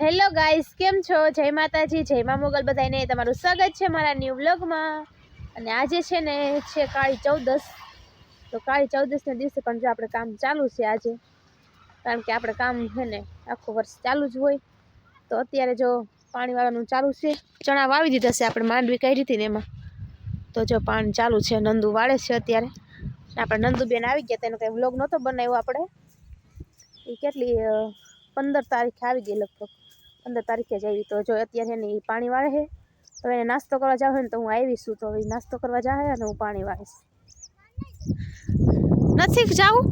Hello guys કેમ છો? જય માતાજી, જય મા મોગલ બધાને તમારું સ્વાગત છે મારા ન્યૂ બ્લોગમાં અને આજે છે ને, છે કાળી ચૌદસ તો કાળી ચૌદસના દિવસે પણ જો આપણે કામ ચાલુ છે આજે, કારણ કે આપણે કામ છે ને, આખું વર્ષ ચાલુ જ હોય. તો અત્યારે જો પાણી વાળવાનું ચાલુ છે. ચણા વાવી દીધા છે, આપણે માંડવી કરી હતી ને એમાં. તો જો પાણી ચાલુ છે, નંદુ વાળે છે અત્યારે. આપણે નંદુબેન આવી ગયા, તેનો કંઈ વ્લોગ નહોતો બનાવ્યો આપણે. એ કેટલી પંદર તારીખે આવી ગઈ લગભગ. પંદર તારીખે જ આવી. તો જો અત્યારે એને એ પાણી વાળે છે, તો એને નાસ્તો કરવા જાવ ને તો હું આવીશું તો હવે નાસ્તો કરવા જાહે અને હું પાણી વાળીશ. નથી જાવું?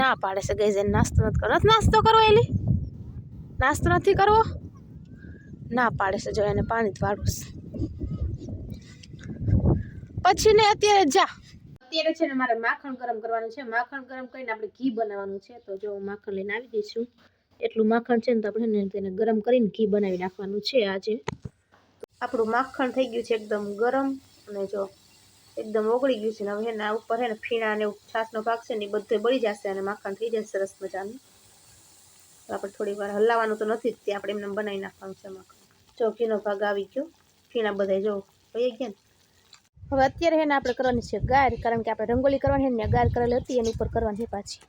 ના પાડે છે ગઈ જઈને નાસ્તો નથી કરવો. નાસ્તો કરવો એલી? નાસ્તો નથી કરવો? ના પાડે છે જો એને પાણી જ વાળું પછી ને અત્યારે જા. અત્યારે છે ને મારે માખણ ગરમ કરવાનું છે. માખણ ગરમ કરીને આપણે ઘી બનાવવાનું છે. તો જો હું માખણ લઈને આવી છું. એટલું માખણ છે ને તો આપણે તેને ગરમ કરીને ઘી બનાવી નાખવાનું છે આજે. આપણું માખણ થઈ ગયું છે એકદમ ગરમ અને જો એકદમ ઓગળી ગયું છે ને હવે એના ઉપર છે ને ફીણા ને એવું છાશનો ભાગ છે ને એ બધું બળી જશે અને માખણ થઈ જશે સરસ મજાનું. આપણે થોડી વાર હલાવવાનું તો નથી જ તે આપણે એમને બનાવી નાખવાનું છે માખણ. જો ઘીનો ભાગ આવી ગયો, ફીણા બધા જો વહી ગયા ને. હવે અત્યારે એને આપણે કરવાની છે ગાર, કારણ કે આપણે રંગોલી કરવાની ને ગાર કરેલી હતી, એની ઉપર કરવાની પાછી.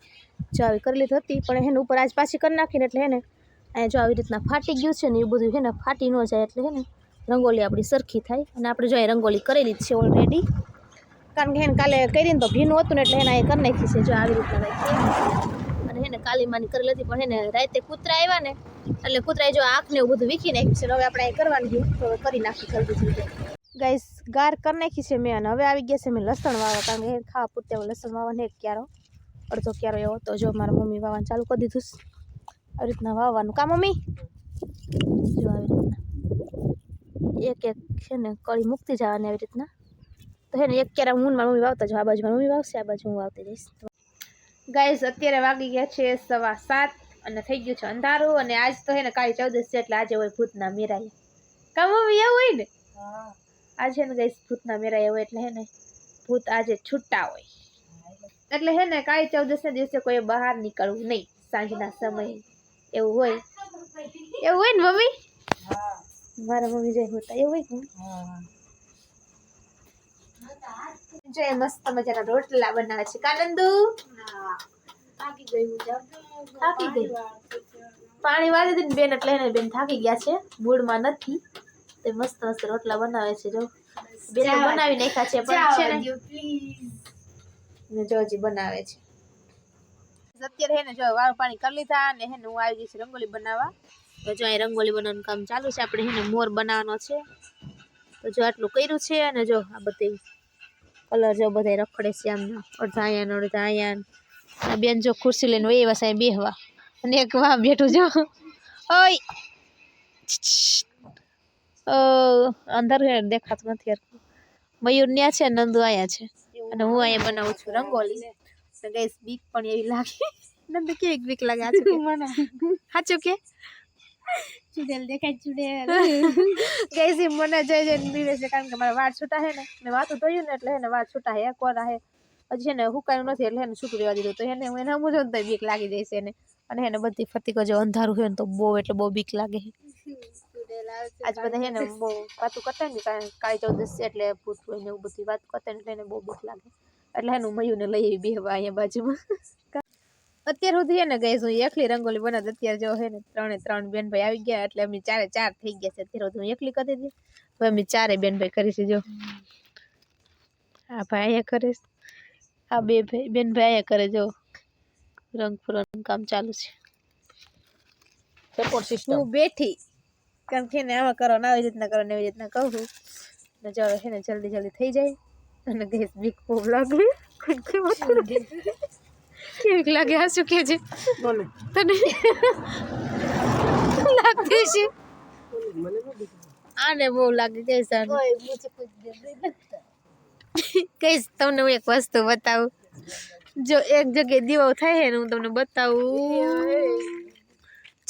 જો આવી કરેલી લીધી હતી, પણ એને ઉપર આજ પાછી કરી નાખીને એટલે એને અહીંયા જો આવી રીતના ફાટી ગયું છે ને એ બધું છે ફાટી ન જાય એટલે છે ને રંગોલી આપણી સરખી થાય. અને આપણે જો અહીં રંગોલી કરેલી જ છે ઓલરેડી કારણ કે એને કાલે કરીને તો ભીનું હતું ને એટલે એને અહીં કરી નાખી છે જો આવી રીતના અને અને એને કાલીમાની કરેલી હતી, પણ એને રાતે કૂતરા આવ્યા ને એટલે કૂતરાએ જો આંખને એવું બધું વીખી નાખ્યું છે હવે આપણે અહીં કરવાની તો કરી નાખી જલ્દી જલ્દી. ગાઈસ, ગાર કરી નાખી છે મેં અને હવે આવી ગયા છે મેં લસણ વાવવા. કારણ કે ખાવા પૂરતે લસણ વાવવાને એક ક્યારો? અડધો ક્યારો એવો. તો જો મારા મમ્મી વાવવાનું ચાલુ કરી દીધું આવી રીતના વાવવાનું. કા મમ્મી? જો આવી રીતના એક એક છે ને કળી મૂકતી જવાની આવી રીતના. તો હે ને એક ક્યારે હું મારા મમ્મી વાવતા જો આ બાજુ મારી મમ્મી વાવશે, આ બાજુ હું વાવતી જઈશ ગાઈસ, અત્યારે વાગી ગયા છે સવા સાત અને થઈ ગયું છે અંધારું. અને આજ તો હે ને કાળી ચૌદશ છે, એટલે આજે હોય ભૂતના મીરાય કા મમ્મી, એવું હોય ને? આજે ને ગઈ ભૂતના મેરાય હોય એટલે હે ને ભૂત આજે છૂટા હોય. એટલે હે ને કાળી ચૌદશ ના દિવસે કોઈ બહાર નીકળવું નહીં સાંજના સમયે. એવું હોય. એવું હોય ને મમ્મી? મારા મમ્મી જય હોતા એવું હોય ને જો મસ્ત મજાના રોટલા બનાવે છે. કાનંદુ? થાકી ગઈ પાણી વાળી દીધી ને બેન એટલે બેન થાકી ગયા છે. મૂળમાં નથી. તે મસ્ત મસ્ત રોટલા બનાવે છે જો. બેન બનાવી નાખ્યા છે પણ છે ને. ને જો બનાવે છે. અત્યારે હે ને જો વાળ પાણી કરી લીધા ને હે ને હું આવી ગઈ છું રંગોલી બનાવવા. તો જો અહીં રંગોલી બનાવવાનું કામ ચાલુ છે આપણે હે ને મોર બનાવવાનો છે. તો જો આટલું કર્યું છે અને જો આ બધી કલર જો બધા રખડે છે આમ અડધા અહીંયા અડધા અહીંયા બેન જો ખુરશી લઈને વહી વસાય બેહવા. અને એક વાહ બેઠું જો. ઓય. હે દેખાતું નથી યાર. મયુર ન્યા છે નંદુ આયા છે. અને હું અહીંયા બનાવું છું રંગોલી. ગઈશ બીક પણ એવી લાગે. નંદુ કેવી બીક લાગે? સાચું કે? ચુડેલ દેખાય ચુડેલ. ગઈશ મને જઈ જઈને બીવે છે કારણ કે મારા વાળ છૂટા છે ને. મેં વાતું ધોયું ને એટલે હે ને વાળ છૂટા હે કોરા હે. હજી છે ને હુકાયું નથી એટલે એને છૂટું રહેવા દીધું. તો એને હું એના મુજબ તો બીક લાગી જશે એને. અને એને બધી ફરતી જો અંધારું હોય ને તો બહુ એટલે બહુ બીક લાગે આવશે આજ બધા છે ને બહુ વાતો કરતા ને કારણ કાળી ચૌદસ છે એટલે ભૂત હોય ને એવું બધી વાત કરતા એટલે એને બહુ બીક લાગે. એટલે એનું મયુને લઈ આવી બેહવા અહીંયા બાજુમાં. અત્યાર સુધી હે ને ગઈ હું એકલી રંગોલી બનાવતી. અત્યારે જો હે ને ત્રણે ત્રણ બેનભાઈ આવી ગયા એટલે અમે ચારે ચાર થઈ ગયા છે. અત્યારે હું એકલી કરી હતી હવે અમે ચારે બેન ભાઈ કરીશું જો. આ ભાઈ અહીંયા કરે આ બે ભાઈ બેન ભાઈ અહીંયા કરે જો. રંગ ફરવાનું કામ ચાલુ છે. સપોર્ટ સિસ્ટમ હું બેઠી. કારણ કે એને આમાં કરો આવી રીતના કરો ને એવી રીતના કહું ને ચાલો છે ને જલ્દી જલ્દી થઈ જાય. અને ગેસ બીક બહુ લાગે. કેવીક લાગે આ શું કે છે. તને લાગતી છે આને બહુ લાગે કઈ સારું તમને હું એક વસ્તુ બતાવું. જો એક જગ્યાએ દીવો થાય ને હું તમને બતાવું.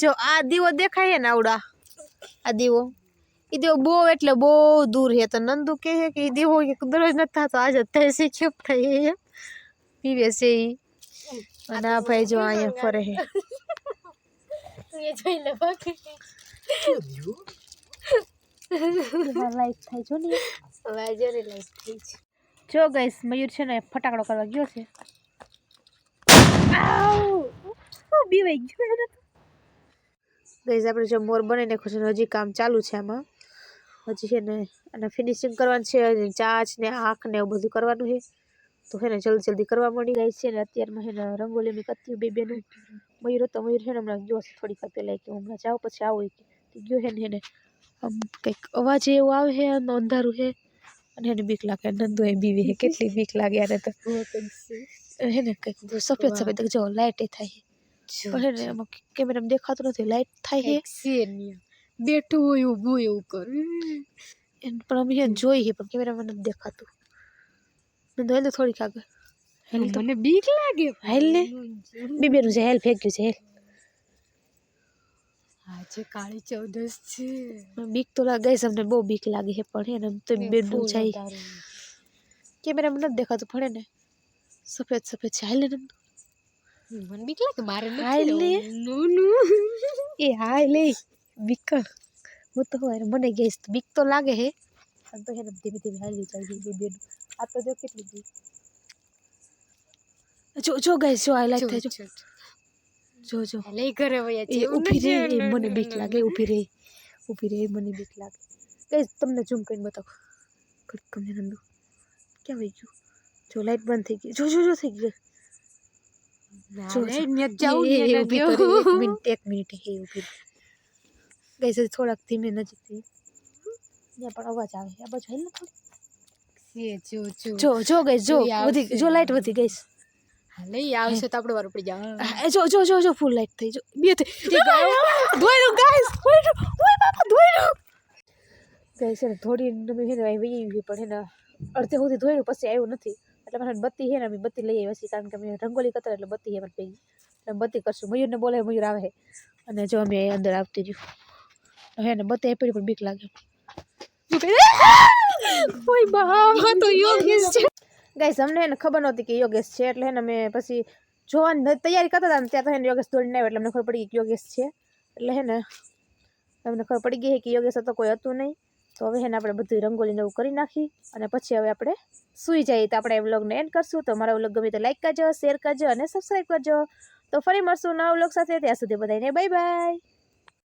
જો આ દીવો દેખાય ને આવડા? આ દીવો એ દીવો બહુ એટલે બહુ દૂર છે તો નંદુ કહે છે કે એ દીવો એક દરરોજ નથી થતો આજે જ થાય છે કેમ થાય છે પીવે છે ઈ અને આ ભાઈ જો અહીંયા ફરે છે તું એ જોઈ લે બાકી લાઈટ થાય જો ને હવે આ જો ને લાઈટ થઈ છે જો ગઈસ મયુર છે ને ફટાકડો કરવા ગયો છે બીવાઈ ગયો ગઈસ આપણે જો મોર બનાવી નાખ્યો છે હજી કામ ચાલુ છે આમાં. હજી છે ને અને ફિનિશિંગ કરવાનું છે અને ચાચ ને આંખ ને એવું બધું કરવાનું છે. તો છે ને જલ્દી જલ્દી કરવા મળી ગઈ છે ને અત્યારમાં છે ને રંગોલીની કત્યું બે બેનું મયુર તો મયુર છે ને હમણાં ગયો થોડીક વાર પહેલાં કે હમણાં જાઓ પછી આવું કે ગયો છે ને એને આમ કંઈક અવાજ એવો આવે છે અંધારું છે. અને એને બીક લાગે નંદુ એ બીવી હે કેટલી બીક લાગે અને તો. હે ને કંઈક સફેદ સફેદ જો લાઇટ એ થાય. પણ કેમેરામાં દેખાતું નથી લાઈટ થાય છે બેઠું હોય ઊભું એવું કર. પણ અમે જોઈ છે પણ કેમેરામાં નથી દેખાતું. મેં તો થોડીક આગળ. હેલ મને બીક લાગે. હેલ ને. બીબેનું છે. હેલ ફેંક્યું છે હેલ. આજે કાળી ચૌદસ છે. બીક તો લાગે છે અમને બહુ બીક લાગે છે પણ હે ને તો બેનું જાય. કેમેરામાં નથી દેખાતું પણ ને. સફેદ સફેદ છે. હેલ ને મને બીક લાગે મારે હાય લે. નો નો. એ હાય લે બીક હું તો હોય મને ગેસ તો બીક તો લાગે હે. પણ તો હે ધીમે ધીમે હાલી જાય છે બેનું આ તો જો કેટલી બીક જો જો ગઈ જો હાઈલાઇટ થાય જો જો જો. લઈ ઘરે વયા એ ઊભી રહે મને બીક લાગે ઊભી રહે ઊભી રહે મને બીક લાગે. ગઈ તમને ઝૂમ કરીને બતાવો. કડકમ નંદુ ક્યાં વહી ગયું? જો લાઈટ બંધ થઈ ગઈ. જો જો જો થઈ ગઈ. જો, જો. જાઉં એ- એ ઊભી કરી એક મિનિટ એક મિનિટ એ ઊભી ગઈ છે થોડાક ધીમે નજીકથી ત્યાં પણ અવાજ આવે આ બાજુ હેલ ને થોડી. જો જો જો જો ગઈ જો જોઈ આવશે. વધી જો લાઈટ વધી ગઈ લઈ આવશે તો આપણે વાર પડી જા આ, જો જો જો જો ફૂલ લાઈટ થઈ જો બે થઈ ધોઈરું ગાઈસ ધોઈરું ઓય બાપા ધોઈરું ગાઈસ છે ને થોડી નમી છે ને અહીં વહી ગઈ પણ એને અડધે સુધી ધોઈરું પછી આવ્યું નથી એટલે મને બત્તી છે ને અમે બત્તી લઈ આવી છીએ કારણ કે અમે રંગોલી કરતા એટલે બત્તી છે મને ભેગી. એટલે બત્તી કરશું. મયુરને બોલે મયુર આવે અને જો અમે અંદર આવતી રહ્યું. હે ને બત્તી આપી પણ બીક લાગે. કોઈ બહાવા તો યોગેશ છે. ગાઈસ અમને એને ખબર નહોતી કે યોગેશ છે એટલે એને અમે પછી જોવાની તૈયારી કરતા હતા ત્યાં તો એને યોગેશ દોડીને આવ્યો એટલે અમને ખબર પડી ગઈ કે યોગેશ છે. એટલે હે ને અમને ખબર પડી ગઈ કે યોગેશ હતો કોઈ હતું નહીં. તો હવે એને આપણે બધું રંગોલીને એવું કરી નાખી અને પછી હવે આપણે સૂઈ જઈએ. તો આપણે એ વ્લોગને એન્ડ કરશું. તો મારા વ્લોગ ગમે તો લાઈક કરજો શેર કરજો અને સબસ્ક્રાઈબ કરજો. તો ફરી મળશું નવા વ્લોગ સાથે. ત્યાં સુધી બધાને બાય બાય